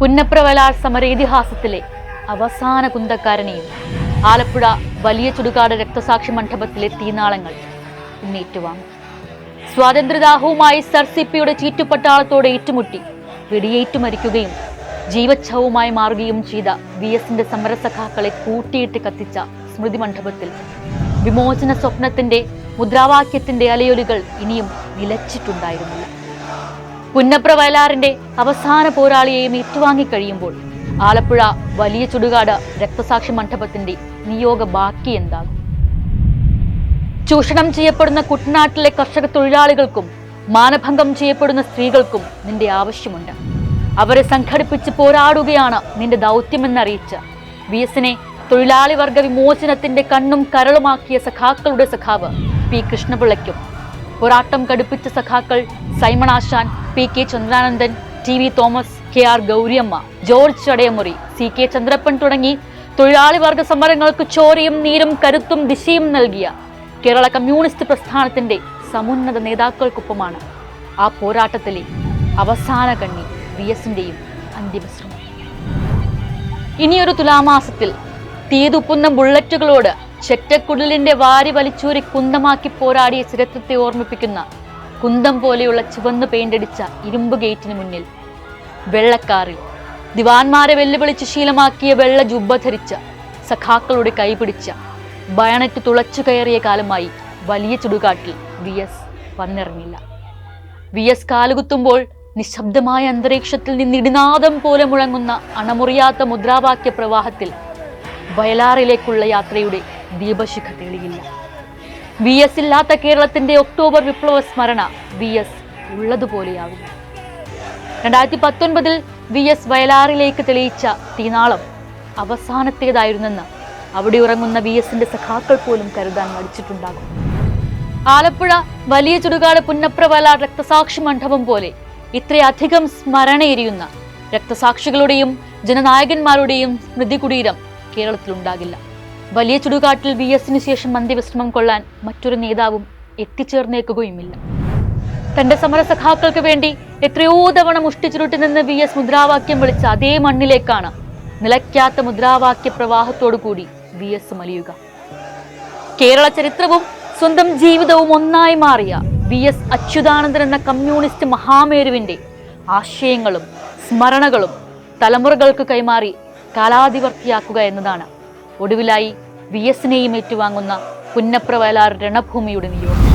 പുന്നപ്ര വയലാർ സമരേതിഹാസത്തിലെ അവസാന കുന്തക്കാരനെയും ആലപ്പുഴ വലിയ ചുടുകാട് രക്തസാക്ഷി മണ്ഡപത്തിലെ തീനാളങ്ങൾ ഇന്നേറ്റുവാങ്ങും സ്വാതന്ത്ര്യദാഹവുമായി സർ സി പിയുടെ ചീറ്റുപട്ടാളത്തോട് ഏറ്റുമുട്ടി വെടിയേറ്റു മരിക്കുകയും ജീവച്ഛവുമായി മാറുകയും ചെയ്ത വി എസിന്റെ സമരസഖാക്കളെ കൂട്ടിയിട്ട് കത്തിച്ച സ്മൃതി മണ്ഡപത്തിൽ വിമോചന സ്വപ്നത്തിന്റെ മുദ്രാവാക്യത്തിന്റെ അലയൊലികൾ ഇനിയും നിലച്ചിട്ടുണ്ടായിരുന്നില്ല. പുന്നപ്ര വയലാറിന്റെ അവസാന പോരാളിയെയും ഏറ്റുവാങ്ങിക്കഴിയുമ്പോൾ ആലപ്പുഴ വലിയ ചുടുകാട് രക്തസാക്ഷി മണ്ഡപത്തിന്റെ നിയോഗ ബാക്കി എന്താകും? ചൂഷണം ചെയ്യപ്പെടുന്ന കുട്ടനാട്ടിലെ കർഷക തൊഴിലാളികൾക്കും മാനഭംഗം ചെയ്യപ്പെടുന്ന സ്ത്രീകൾക്കും നിന്റെ ആവശ്യമുണ്ട്. അവരെ സംഘടിപ്പിച്ച് പോരാടുകയാണ് നിന്റെ ദൗത്യമെന്നറിയിച്ച. വി എസിനെ തൊഴിലാളി വർഗ വിമോചനത്തിന്റെ കണ്ണും കരളുമാക്കിയ സഖാക്കളുടെ സഖാവ് പി കൃഷ്ണപിള്ളയ്ക്കും പോരാട്ടം കടുപ്പിച്ച സഖാക്കൾ Simon Asan P K Chandranandan T V Thomas K R Gouriamma George Chadayamuri C K Chandrappan തുടങ്ങി തൊഴിലാളി വർഗ സമരങ്ങൾക്ക് ചോരയും നീരും കരുത്തും ദിശയും നൽകിയ കേരള കമ്മ്യൂണിസ്റ്റ് പ്രസ്ഥാനത്തിന്റെ സമുന്നത നേതാക്കൾക്കൊപ്പമാണ് ആ പോരാട്ടത്തിലെ അവസാന കണ്ണി വി എസിന്റെയും അന്തിമശ്രമം. ഇനിയൊരു തുലാമാസത്തിൽ തീതുപ്പുന്ന ബുള്ളറ്റുകളോട് ചെറ്റക്കുടലിന്റെ വാരി വലിച്ചൂരി കുന്തമാക്കി പോരാടിയ ചരിത്രത്തെ ഓർമ്മിപ്പിക്കുന്ന കുന്തം പോലെയുള്ള ചുവന്ന് പെയിന്റടിച്ച ഇരുമ്പ് ഗേറ്റിന് മുന്നിൽ വെള്ളക്കാറിൽ ദിവാൻമാരെ വെല്ലുവിളിച്ച് ശീലമാക്കിയ വെള്ള ജുബ്ബ ധരിച്ച സഖാക്കളുടെ കൈപിടിച്ച ബയണറ്റ് തുളച്ചു കയറിയ കാലമായി വലിയ ചുടുകാട്ടിൽ വി എസ് വന്നിറങ്ങില്ല. വി എസ് കാലുകുത്തുമ്പോൾ നിശബ്ദമായ അന്തരീക്ഷത്തിൽ നിന്ന് ഇടിനാദം പോലെ മുഴങ്ങുന്ന അണമുറിയാത്ത മുദ്രാവാക്യ പ്രവാഹത്തിൽ വയലാറിലേക്കുള്ള യാത്രയുടെ ദീപശിഖ തെളിയില്ല. വി എസ് ഇല്ലാത്ത കേരളത്തിന്റെ ഒക്ടോബർ വിപ്ലവ സ്മരണ വി എസ് ഉള്ളതുപോലെയാകും രണ്ടായിരത്തി പത്തൊൻപതിൽ വി എസ് വയലാറിലേക്ക് തെളിയിച്ച തീനാളം അവസാനത്തേതായിരുന്നെന്ന് അവിടെ ഉറങ്ങുന്ന വി എസിന്റെ സഖാക്കൾ പോലും കരുതാൻ മടിച്ചിട്ടുണ്ടാകും. ആലപ്പുഴ വലിയ ചുടുകാട് പുന്നപ്ര വയലാർ രക്തസാക്ഷി മണ്ഡപം പോലെ ഇത്രയധികം സ്മരണയെരിയുന്ന രക്തസാക്ഷികളുടെയും ജനനായകന്മാരുടെയും സ്മൃതി കുടീരം കേരളത്തിലുണ്ടാകില്ല. വലിയ ചുടുകാട്ടിൽ വി എസിന് ശേഷം അന്ത്യവിശ്രമം കൊള്ളാൻ മറ്റൊരു നേതാവും എത്തിച്ചേർന്നേക്കുകയുമില്ല തന്റെ സമരസഖാക്കൾക്ക് വേണ്ടി എത്രയോ തവണ മുഷ്ടിച്ചുരുട്ടി നിന്ന് വി എസ് മുദ്രാവാക്യം വിളിച്ച അതേ മണ്ണിലേക്കാണ് നിലയ്ക്കാത്ത മുദ്രാവാക്യ പ്രവാഹത്തോടു കൂടി വി എസ് മലിയുക. കേരള ചരിത്രവും സ്വന്തം ജീവിതവും ഒന്നായി മാറിയ വി എസ് അച്യുതാനന്ദൻ എന്ന കമ്മ്യൂണിസ്റ്റ് മഹാമേരുവിന്റെ ആശയങ്ങളും സ്മരണകളും തലമുറകൾക്ക് കൈമാറി കാലാതിവർത്തിയാക്കുക എന്നതാണ് ഒടുവിലായി വി എസിനെയും ഏറ്റുവാങ്ങുന്ന പുന്നപ്രവയലാർ രണഭൂമിയുടെ നിയോഗം